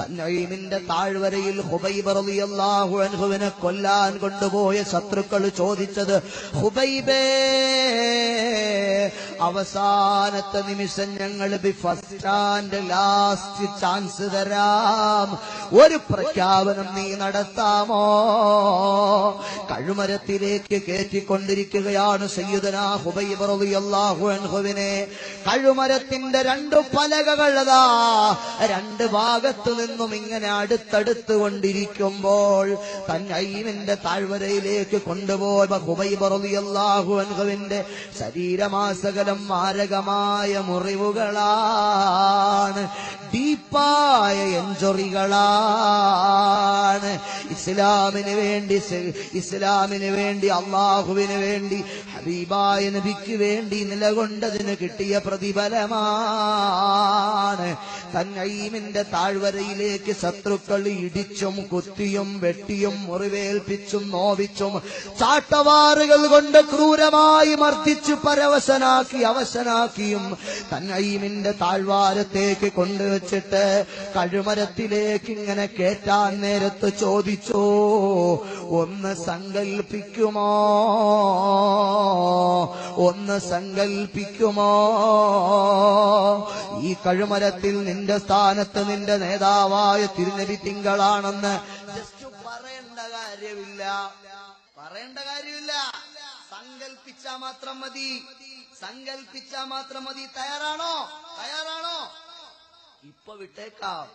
തന്നീമിന്റെ താഴ്വരയിൽ ഹുബൈബ് റളിയല്ലാഹു അൻഹുവിനെ കൊല്ലാൻ കൊണ്ടുപോയ ശത്രുക്കൾ ചോദിച്ചത് ഹുബൈബേ അവസാനത്തെ നിമിഷം ഞങ്ങൾ ഫസ്റ്റ് ആൻഡ് ലാസ്റ്റ് ചാൻസ് തരാം. ഒരു പ്രഖ്യാപനം നീ നടത്താമോ? കഴുമരത്തിലേക്ക് കയറ്റിക്കൊണ്ടിരിക്കുകയാണ് സയ്യിദന ഹുബൈബ് റളിയല്ലാഹു അൻഹുവിനെ. കഴുമരത്തിന്റെ രണ്ട് പലകകളതാ. രണ്ട് ഭാഗത്തു നിന്നും ഇങ്ങനെ അടുത്തടുത്ത് കൊണ്ടിരിക്കുമ്പോൾ തന്നൈമിന്റെ താഴ്വരയിലേക്ക് കൊണ്ടുപോയ ഹുബൈബ് റളിയല്ലാഹു അൻഹുവിന്റെ ശരീരമാസകലം മാരകമായ മുറിവുകളാണ്. ഡീപ്പായ എഞ്ചൊറികളാണ് ഇസ്ലാമിന് വേണ്ടി ഇസ്ലാമിന് വേണ്ടി അള്ളാഹുവിന് വേണ്ടി ഹബീബായ നബിക്ക് വേണ്ടി നിലകൊണ്ടതിന് കിട്ടിയ പ്രതിഫലമാണ്. തന്നൈമിന്റെ താഴ്വരയിലേക്ക് ശത്രുക്കൾ ഇടിച്ചും കുത്തിയും വെട്ടിയും മുറിവേൽപ്പിച്ചും നോവിച്ചും ചാട്ടവാറുകൾ കൊണ്ട് ക്രൂരമായി മർദ്ദിച്ചു പരവശനാക്കി അവശനാക്കിയും തന്നൈമിന്റെ താഴ്വാരത്തേക്ക് കൊണ്ടുവച്ചിട്ട് കഴുമരത്തിലേക്ക് ഇങ്ങനെ കേറ്റാൻ നേരത്ത് ചോദിച്ചോ ഒന്ന് സങ്കൽപ്പിക്കുമോ? ഒന്ന് സങ്കൽപ്പിക്കുമോ? ഈ കഴുമരത്തിൽ നിന്റെ സ്ഥാനത്ത് നിന്റെ നേതാവായ തിരുനബി തിങ്കളാണെന്ന് ജസ്റ്റ് പറയേണ്ട കാര്യമില്ല. പറയേണ്ട കാര്യമില്ല. സങ്കൽപ്പിച്ചാ മാത്രം മതി. സങ്കൽപ്പിച്ചാ മാത്രം മതി. തയ്യാറാണോ? തയ്യാറാണോ? ഇപ്പൊ വിട്ടേക്കാം.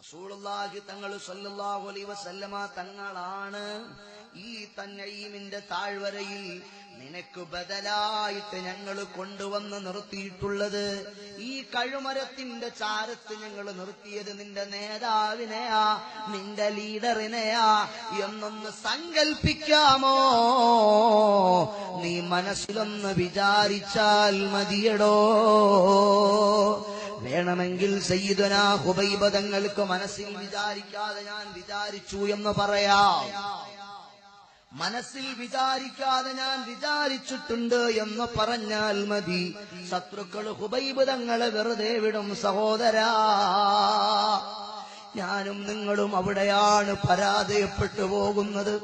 റസൂലുള്ളാഹി തങ്ങൾ സല്ലല്ലാഹു അലൈഹി വസല്ലമ തങ്ങളാണ് ഈ തന്നെയുമിന്റെ താഴ്വരയിൽ നിനക്ക് ബദലായിട്ട് ഞങ്ങൾ കൊണ്ടുവന്ന് നിർത്തിയിട്ടുള്ളത്. ഈ കഴുമരത്തിന്റെ ചാരത്ത് ഞങ്ങൾ നിർത്തിയത് നിന്റെ നേതാവിനെയാ നിന്റെ ലീഡറിനെയാ. എന്നൊന്ന് സങ്കൽപ്പിക്കാമോ? നീ മനസ്സിലൊന്ന് വിചാരിച്ചാൽ മതിയടോ. വേണമെങ്കിൽ സയ്യിദന ഹുബൈബതങ്ങൾക്ക് മനസ്സിൽ വിചാരിക്കാതെ ഞാൻ വിചാരിച്ചു എന്ന് പറയാം. മനസ്സിൽ വിചാരിക്കാതെ ഞാൻ വിചാരിച്ചിട്ടുണ്ട് എന്ന് പറഞ്ഞാൽ മതി. ശത്രുക്കൾ ഹുബൈബ് തങ്ങളെ വെറുതെ വിടും സഹോദരാ. ഞാനും നിങ്ങളും അവിടെയാണ് പരാജയപ്പെട്ടു പോകുന്നത്.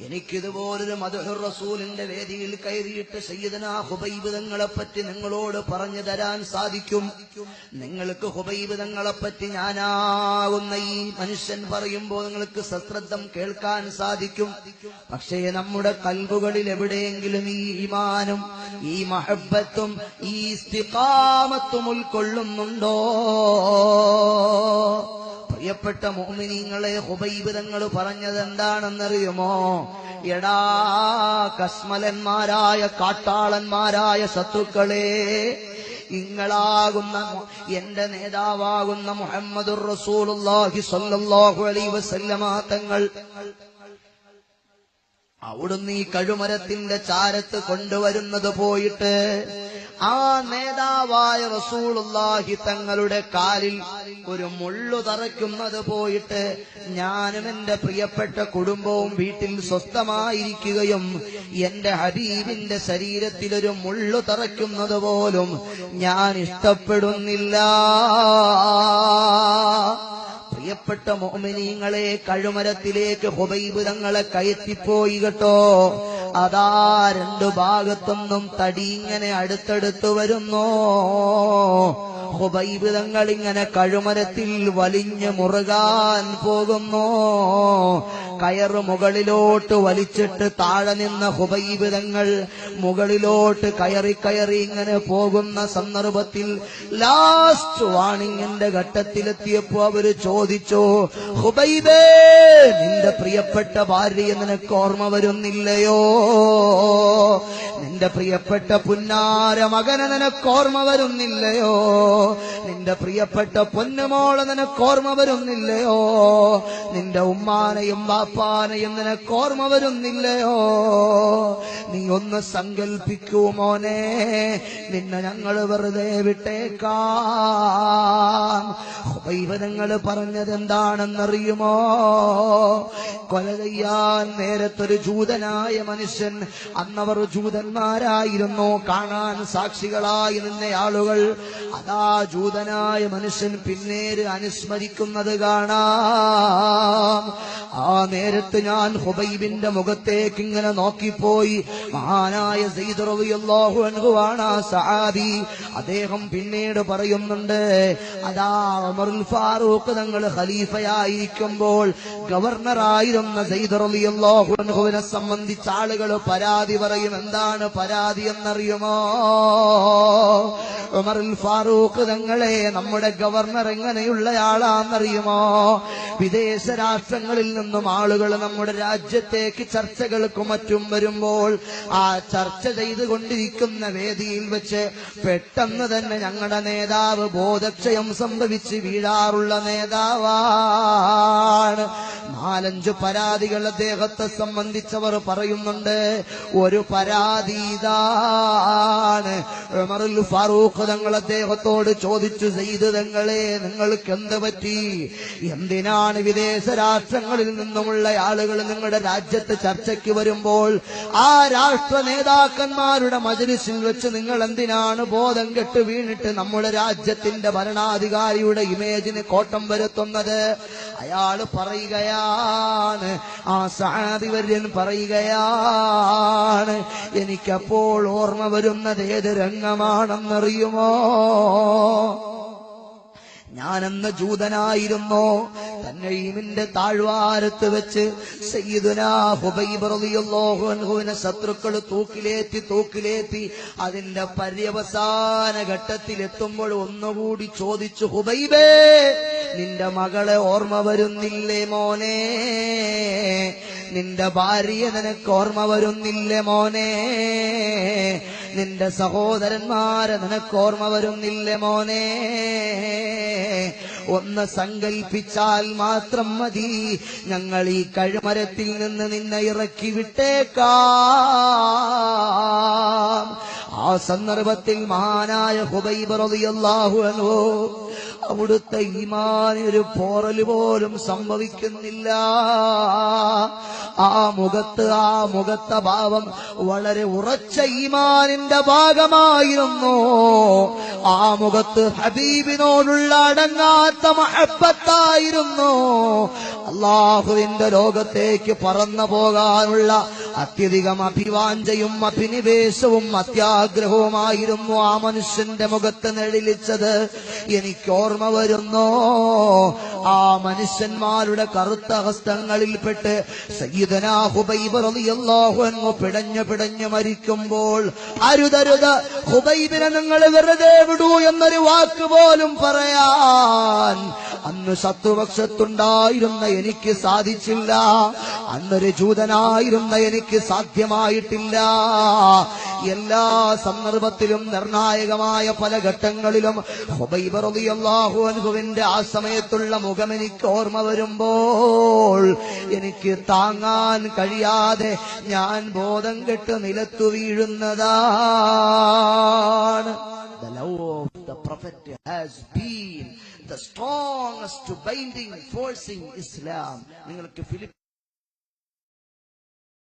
എനിക്കിതുപോലൊരു മധുഹുർ റസൂലിന്റെ വേദിയിൽ കയറിയിട്ട് സയ്യിദന ഹുബൈബിതങ്ങളെപ്പറ്റി തങ്ങളെ നിങ്ങളോട് പറഞ്ഞു തരാൻ സാധിക്കും. നിങ്ങൾക്ക് ഹുബൈബിതങ്ങളെപ്പറ്റി തങ്ങളെ ഞാനാകുന്ന ഈ മനുഷ്യൻ പറയുമ്പോൾ നിങ്ങൾക്ക് സശ്രദ്ധം കേൾക്കാൻ സാധിക്കും. പക്ഷേ നമ്മുടെ കൽവുകളിൽ എവിടെയെങ്കിലും ഈ ഈമാനും ഈ മഹബത്തും ഈ ഇസ്തിഖാമത്തും ഉൾക്കൊള്ളുന്നുണ്ടോ? പ്രിയപ്പെട്ട മോമിനിങ്ങളെ ഹുബൈബ് തങ്ങൾ പറഞ്ഞത് എന്താണെന്നറിയുമോ? എടാ കസ്മലന്മാരായ കാട്ടാളന്മാരായ ശത്രുക്കളെ ഇങ്ങളാകുന്ന എന്റെ നേതാവാകുന്ന മുഹമ്മദുർ റസൂലുള്ളാഹി സ്വല്ലല്ലാഹു അലൈഹി വസല്ലമ തങ്ങൾ അവിടുന്ന് ഈ കഴുമരത്തിന്റെ ചാരത്ത് കൊണ്ടുവരുന്നത് പോയിട്ട് ആ നേതാവായ റസൂലുള്ളാഹി തങ്ങളുടെ കാലിൽ ഒരു മുള്ളു തറയ്ക്കുന്നത് പോയിട്ട് ഞാനും എന്റെ പ്രിയപ്പെട്ട കുടുംബവും വീട്ടിൽ സ്വസ്ഥമായിരിക്കുകയും എന്റെ ഹബീബിന്റെ ശരീരത്തിൽ ഒരു മുള്ളു തറയ്ക്കുന്നത് പോലും ഞാൻ ഇഷ്ടപ്പെടുന്നില്ല. പ്രിയപ്പെട്ട മോമിനീങ്ങളെ കഴുമരത്തിലേക്ക് ഹുബൈബ് തങ്ങളെ കയറ്റിപ്പോയി കേട്ടോ. അതാ രണ്ടു ഭാഗത്തൊന്നും തടി ഇങ്ങനെ അടുത്തടുത്ത് വരുന്നു. ഹുബൈബ് തങ്ങൾ ഇങ്ങനെ കഴുമരത്തിൽ വലിഞ്ഞു മുറുകാൻ പോകുന്നു. കയറ് മുകളിലോട്ട് വലിച്ചിട്ട് താഴെ നിന്ന ഹുബൈബിതങ്ങൾ മുകളിലോട്ട് കയറി കയറി ഇങ്ങനെ പോകുന്ന സന്ദർഭത്തിൽ ലാസ്റ്റ് വാണിങ്ങിന്റെ ഘട്ടത്തിലെത്തിയപ്പോ അവർ ചോദിച്ചു ഹുബൈബേ നിന്റെ പ്രിയപ്പെട്ട ഭാര്യയെ നിനക്ക് ഓർമ്മ വരുന്നില്ലയോ? നിന്റെ പ്രിയപ്പെട്ട പുന്നാര മകനെ നിനക്ക് ഓർമ്മ വരുന്നില്ലയോ? നിന്റെ പ്രിയപ്പെട്ട പൊന്നുമോളെ നിനക്ക് ഓർമ്മ വരുന്നില്ലയോ? നിന്റെ ഉമ്മാനയും വാപ്പാനയും നിനക്ക് ഓർമ്മ വരുന്നില്ലയോ? നീ ഒന്ന് സങ്കൽപ്പിക്കൂ മോനെ നിന്നെ ഞങ്ങൾ വെറുതെ വിട്ടേക്കാം. വൈവനങ്ങൾ പറഞ്ഞത് എന്താണെന്നറിയുമോ കൊല ചെയ്യാൻ നേരത്തൊരു ജൂതനായ മനുഷ്യൻ അന്നവർ ജൂതന്മാരായിരുന്നു. കാണാൻ സാക്ഷികളായി നിന്ന ആളുകൾ അതാ ജൂതനായ മനുഷ്യൻ പിന്നീട് അനുസ്മരിക്കുന്നത് കാണാം. ആ നേരത്ത് ഞാൻ ഹുബൈബിന്റെ മുഖത്തേക്ക് ഇങ്ങനെ നോക്കിപ്പോയി. മഹാനായ അൻഹു ആ സഹാബി. അദ്ദേഹം പിന്നീട് പറയുന്നുണ്ട് അതാ ഉമറുൽ ഫാറൂഖ് തങ്ങൾ ഖലീഫയായിരിക്കുമ്പോൾ ഗവർണറായിരുന്ന റളിയല്ലാഹു സംബന്ധിച്ച സംബന്ധിച്ച് ആളുകൾ പരാതി പറയും. എന്താണ് പരാതി എന്നറിയുമോ? ഉമറിൽ ഫാറൂഖ് തങ്ങളെ നമ്മുടെ ഗവർണർ എങ്ങനെയുള്ളയാളാന്നറിയുമോ? വിദേശ രാഷ്ട്രങ്ങളിൽ നിന്നും ആളുകൾ നമ്മുടെ രാജ്യത്തേക്ക് ചർച്ചകൾക്കും മറ്റും വരുമ്പോൾ ആ ചർച്ച ചെയ്തുകൊണ്ടിരിക്കുന്ന വേദിയിൽ വെച്ച് പെട്ടെന്ന് തന്നെ ഞങ്ങളുടെ നേതാവ് ബോധക്ഷയം സംഭവിച്ച് വീഴാറുള്ള നേതാവാണ്. നാലഞ്ച് പരാതികൾ അദ്ദേഹത്തെ സംബന്ധിച്ചവർ പറയുന്നുണ്ട്. ഒരു പരാതി ഇതാണ്. ഫാറൂഖ് തങ്ങൾ അദ്ദേഹത്തോട് ചോദിച്ചു ചെയ്ത് തങ്ങളെ നിങ്ങൾക്ക് എന്ത് പറ്റി? എന്തിനാണ് വിദേശ രാഷ്ട്രങ്ങളിൽ നിന്നുമുള്ള ആളുകൾ നിങ്ങളുടെ രാജ്യത്ത് ചർച്ചയ്ക്ക് വരുമ്പോൾ ആ രാഷ്ട്ര നേതാക്കന്മാരുടെ മജലിസിൽ വെച്ച് നിങ്ങൾ എന്തിനാണ് ബോധം കെട്ട് വീണിട്ട് നമ്മുടെ രാജ്യത്തിന്റെ ഭരണാധികാരിയുടെ ഇമേജിന് കോട്ടം വരുത്തുന്നത്? അയാൾ പറയുകയാണ് ആ സഹാബിവര്യൻ പറയുകയാണ് എനിക്കപ്പോൾ ഓർമ്മ വരുന്നത് ഏത് രംഗമാണെന്നറിയുമോ? ഞാനെന്ന ജൂതനായിരുന്നു? തന്നീമിന്റെ താഴ്വാരത്ത് വെച്ച് സയ്യിദുനാ ഹുബൈബ് റളിയല്ലാഹു അൻഹുവിനെ ശത്രുക്കൾ തൂക്കിലേറ്റി തൂക്കിലേറ്റി അതിന്റെ പര്യവസാന ഘട്ടത്തിൽ എത്തുമ്പോൾ ഒന്നുകൂടി ചോദിച്ചു ഹുബൈബേ നിന്റെ മകളെ ഓർമ്മ വരുന്നില്ലേ മോനെ? നിന്റെ ഭാര്യയെ നിനക്ക് ഓർമ്മ വരുന്നില്ലേ മോനെ? നിന്റെ സഹോദരന്മാരെ നിനക്ക് ഓർമ്മ വരുന്നില്ലേ മോനെ? ഒന്ന് സങ്കൽപ്പിച്ചാൽ മാത്രം മതി. ഞങ്ങൾ ഈ കഴുമരത്തിൽ നിന്ന് നിന്നെ ഇറക്കി വിട്ടേക്കാം. ആ സന്ദർഭത്തിൽ മഹാനായ ഹുബൈബ് റളിയല്ലാഹു അൻഹു അവിടുത്തെ ഈമാനി ഒരു പോറൽ പോലും സംഭവിക്കുന്നില്ല. ആ മുഖത്ത് ആ മുഖത്തെ ഭാവം വളരെ ഉറച്ച ഈമാനിന്റെ ഭാഗമായിരുന്നു. ആ മുഖത്ത് ഹബീബിനോടുള്ള അടങ്ങാത്ത മഹബത്തായിരുന്നു. അള്ളാഹുവിന്റെ ലോകത്തേക്ക് പറന്നു പോകാനുള്ള അത്യധികം അഭിവാഞ്ചയും അഭിനിവേശവും അത്യാഗ്രഹവുമായിരുന്നു ആ മനുഷ്യന്റെ മുഖത്ത് നെഴിലിച്ചത്. എനിക്ക് ഓർമ്മ വരുന്നു ആ മനുഷ്യന്മാരുടെ കറുത്ത ഹസ്തങ്ങളിൽപ്പെട്ട് സയ്യിദനാഹുബൈബറിയല്ലാഹുവെന്നു പിടഞ്ഞു പിടഞ്ഞു മരിക്കുമ്പോൾ അരുതരുത് ഹുബൈബിനെ നിങ്ങൾ വെറുതെ വിടൂ എന്നൊരു വാക്ക് പോലും പറയാൻ അന്ന് ശത്രുപക്ഷത്തുണ്ടായിരുന്ന എനിക്ക് സാധിച്ചില്ല. അന്നൊരു ജൂതനായിരുന്ന എനിക്ക് സാധ്യമായിട്ടില്ല. എല്ലാ സന്ദർഭത്തിലും നിർണായകമായ പല ഘട്ടങ്ങളിലും ഹുബൈബ് റളിയല്ലാഹു അൻഹുവിന്റെ ആ സമയത്തുള്ള മുഖം എനിക്ക് ഓർമ്മ വരുമ്പോൾ എനിക്ക് താങ്ങാൻ കഴിയാതെ ഞാൻ ബോധം കെട്ട് നിലത്തു വീഴുന്നതാണ്. The love of the Prophet has been the strongest binding force in Islam. നിങ്ങൾക്ക് ഫിലിപ്പ്